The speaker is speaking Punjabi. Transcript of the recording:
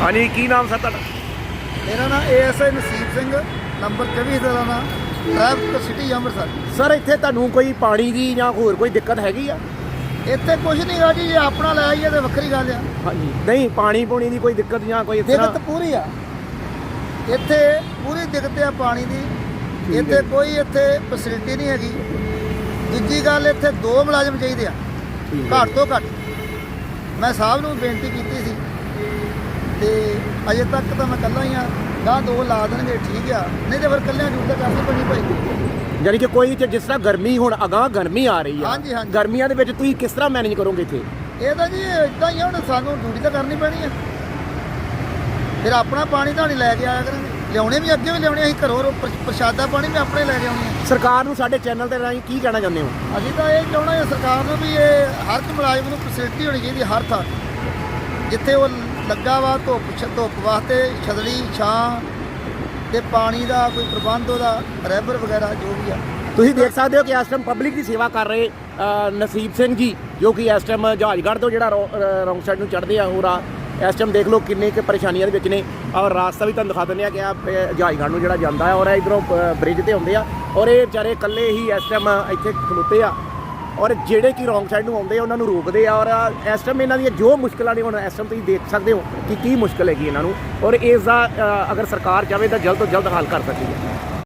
ਹਾਂਜੀ ਕੀ ਨਾਮ ਸਰ ਤੁਹਾਡਾ? ਮੇਰਾ ਨਾਮ ਏਐਸਆਈ ਨਸੀਬ ਸਿੰਘ ਨੰਬਰ 24 ਦਾ ਨਾਮ ਟ੍ਰੈਫਿਕ ਸਿਟੀ ਅੰਮ੍ਰਿਤਸਰ। ਸਰ ਇੱਥੇ ਤੁਹਾਨੂੰ ਕੋਈ ਪਾਣੀ ਦੀ ਜਾਂ ਹੋਰ ਕੋਈ ਦਿੱਕਤ ਹੈਗੀ ਆ? ਇੱਥੇ ਕੁਝ ਨਹੀਂ ਗਾ ਜੀ ਜੇ ਆਪਣਾ ਲੈ ਆਈਏ ਤੇ ਵੱਖਰੀ ਗੱਲ ਆ। ਹਾਂਜੀ। ਨਹੀਂ ਪਾਣੀ ਪੂਣੀ ਦੀ ਕੋਈ ਦਿੱਕਤ ਜਾਂ ਕੋਈ ਇਸ ਤਰ੍ਹਾਂ? ਦਿੱਕਤ ਪੂਰੀ ਆ। ਇੱਥੇ ਪੂਰੀ ਦਿੱਕਤ ਆ ਪਾਣੀ ਦੀ। ਠੀਕ ਹੈ। ਇੱਥੇ ਕੋਈ ਇੱਥੇ ਫੈਸਿਲਿਟੀ ਨਹੀਂ ਹੈਗੀ। ਦੂਜੀ ਗੱਲ ਇੱਥੇ ਦੋ ਮੁਲਾਜ਼ਮ ਚਾਹੀਦੇ ਆ। ਠੀਕ ਹੈ। ਘੱਟ ਤੋਂ ਘੱਟ। ਮੈਂ ਸਾਹਿਬ ਨੂੰ ਬੇਨਤੀ ਕੀਤੀ ਸੀ ਤੇ ਅਜੇ ਤੱਕ ਤਾਂ ਮੈਂ ਇਕੱਲਾ ਹੀ ਆ ਗਾਂ ਦੋ ਲਾ ਦੇਣਗੇ ਠੀਕ ਆ। ਨਹੀਂ ਤੇ ਫਿਰ ਇਕੱਲਿਆਂ ਡਿਊਟੀ ਤਾਂ ਕਰਨੀ ਪੈਣੀ ਭਾਈ? ਯਾਨੀ ਕਿ ਕੋਈ ਤੇ ਜਿਸ ਤਰ੍ਹਾਂ ਗਰਮੀ ਹੁਣ ਅਗਾਹ ਗਰਮੀ ਆ ਰਹੀ ਆ। ਹਾਂਜੀ, ਹਾਂਜੀ। ਗਰਮੀਆਂ ਦੇ ਵਿੱਚ ਤੁਸੀਂ ਕਿਸ ਤਰ੍ਹਾਂ ਮੈਨੇਜ ਕਰੋਗੇ ਇੱਥੇ? ਇਹ ਤਾਂ ਜੀ ਇਦਾਂ ਹੀ ਆ ਹੁਣ ਸਾਨੂੰ ਡਿਊਟੀ ਤਾਂ ਕਰਨੀ ਪੈਣੀ ਆ। ਫਿਰ ਆਪਣਾ ਪਾਣੀ ਤਾਂ ਨਹੀਂ ਲੈ ਕੇ ਆਇਆ ਕਰਾਂਗੇ। ਲਿਆਉਣੇ ਵੀ ਅੱਗੇ ਵੀ ਲਿਆਉਣੇ ਅਸੀਂ ਘਰੋਂ ਰੋ- ਪ੍ਰ- ਪ੍ਰਸ਼ਾਦਾ ਪਾਣੀ ਵੀ ਆਪਣੇ ਲੈ ਕੇ ਆਉਣੇ ਸਰਕਾਰ ਨੂੰ ਸਾਡੇ ਚੈਨਲ ਦੇ ਰਾਹੀਂ ਕੀ ਕਹਿਣਾ ਚਾਹੁੰਦੇ ਹੋ? ਆ ਅਸੀਂ ਤਾਂ ਇਹ ਚਾਹੁੰਦੇ ਹਾਂ ਸਰਕਾਰ ਨੂੰ ਵੀ ਇਹ ਹਰ ਇੱਕ ਮੁਲਾਜ਼ਮ ਨੂੰ ਫੈਸਿਲਿਟੀ ਹੋਣੀ ਚਾਹੀਦੀ ਹਰ ਥਾਂ। ਜਿੱਥੇ ਉਹ ਲੱਗਾ ਵਾ ਧੁੱਪ ਛ- ਧੁੱਪ ਵਾਸਤੇ ਛਦਲੀ ਛਾਂ ਤੇ ਪਾਣੀ ਦਾ ਕੋਈ ਪ੍ਰਬੰਧ ਉਹਦਾ, ਰੈਬਰ ਵਗੈਰਾ ਜੋ ਵੀ ਆ। ਤੁਸੀਂ ਦੇਖ ਸਕਦੇ ਹੋ ਕਿ ਇਸ ਟਾਈਮ ਪਬਲਿਕ ਦੀ ਸੇਵਾ ਕਰ ਰਹੇ ਨਸੀਬ ਸਿੰਘ ਜੀ, ਜੋ ਕਿ ਇਸ ਟਾਈਮ ਜਹਾਜਗੜ੍ਹ ਤੋਂ ਜਿਹੜਾ ਰੌਂਗ ਸਾਈਡ ਨੂੰ ਚੜ੍ਹਦੇ ਆ ਹੋਰ ਆ ਇਸ ਟਾਈਮ ਦੇਖ ਲਓ ਕਿੰਨੇ ਕੁ ਪਰੇਸ਼ਾਨੀਆਂ ਦੇ ਵਿੱਚ ਨੇ। ਔਰ ਰਾਸਤਾ ਵੀ ਤੁਹਾਨੂੰ ਦਿਖਾ ਦਿੰਦੇ ਆ ਕਿ ਆ ਜਹਾਜਗੜ੍ਹ ਨੂੰ ਜਿਹੜਾ ਜਾਂਦਾ ਹੈ ਔਰ ਇਧਰੋਂ ਬ੍ਰਿਜ ਤੇ ਆਉਂਦੇ ਆ। ਔਰ ਇਹ ਵਿਚਾਰੇ ਇਕੱਲੇ ਹੀ ਇਸ ਟਾਈਮ ਇੱਥੇ ਖਲੋਤੇ ਆ। ਔਰ ਜਿਹੜੇ ਕਿ ਰੋਂਗ ਸਾਈਡ ਨੂੰ ਆਉਂਦੇ ਆ, ਉਹਨਾਂ ਨੂੰ ਰੋਕਦੇ ਆ, ਔਰ ਇਸ ਟਾਈਮ ਇਹਨਾਂ ਦੀਆਂ ਜੋ ਮੁਸ਼ਕਲਾਂ ਨੇ, ਹੁਣ ਇਸ ਟਾਈਮ ਤੁਸੀਂ ਦੇਖ ਸਕਦੇ ਹੋ ਕਿ ਕੀ ਮੁਸ਼ਕਲ ਹੈਗੀ ਇਹਨਾਂ ਨੂੰ, ਔਰ ਇਸ ਦਾ ਅਗਰ ਸਰਕਾਰ ਚਾਹੇ ਤਾਂ ਜਲਦ ਤੋਂ ਜਲਦ ਹੱਲ ਕਰ ਸਕਦੀ ਹੈ।